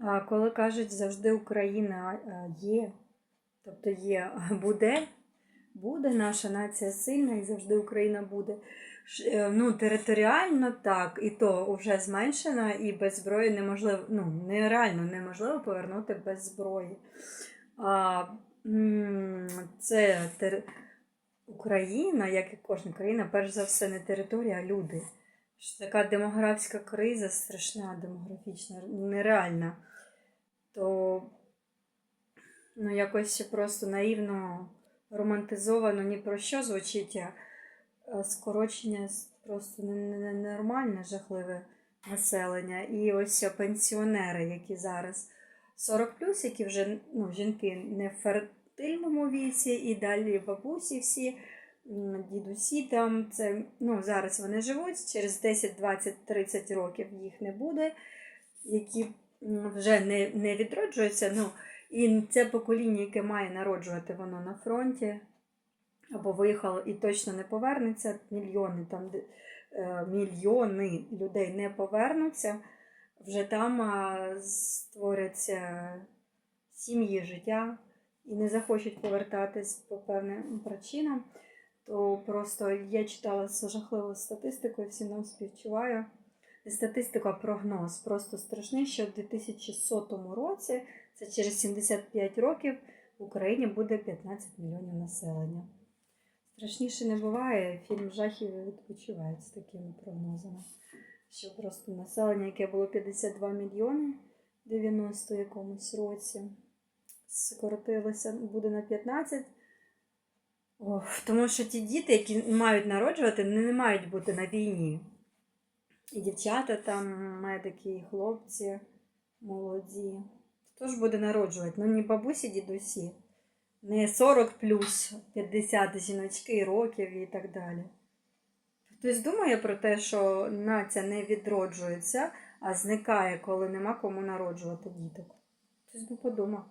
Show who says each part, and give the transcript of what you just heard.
Speaker 1: А коли кажуть завжди Україна є, тобто є, буде, буде наша нація сильна і завжди Україна буде. Е, Ну, територіально так, і то вже зменшена, і без зброї неможливо, ну, нереально неможливо повернути без зброї. А, це тер... Україна, як і кожна країна, перш за все, не територія, а люди. Що така демографська криза страшна, демографічна, нереальна. То ну, якось просто наївно романтизовано ні про що звучить, а скорочення просто не- не- не- ненормальне, жахливе населення. І ось пенсіонери, які зараз 40 які вже ну, жінки не в фертильному віці, і далі бабусі всі, дідусі там, це, ну, зараз вони живуть, через 10, 20, 30 років їх не буде, які вже не, не відроджуються. Ну, і це покоління, яке має народжувати, воно на фронті або виїхало і точно не повернеться. Мільйони там е, мільйони людей не повернуться. Вже там створяться сім'ї життя і не захочуть повертатись по певним причинам. То просто я читала жахливу статистику і всім нам співчуваю. Не статистика, а прогноз. Просто страшний, що в 2100 році, це через 75 років, в Україні буде 15 мільйонів населення. Страшніше не буває. Фільм жахів відпочивають з такими прогнозами. Що просто населення, яке було 52 мільйони в 90 якомусь році, скоротилося, буде на 15. Ох, тому що ті діти, які мають народжувати, не мають бути на війні. І дівчата там, медики, і хлопці молоді. Хто ж буде народжувати? Ну, не бабусі, дідусі, не 40 плюс 50 жіночки років і так далі. Хтось думає про те, що нація не відроджується, а зникає, коли нема кому народжувати діток. Хтось би подумав.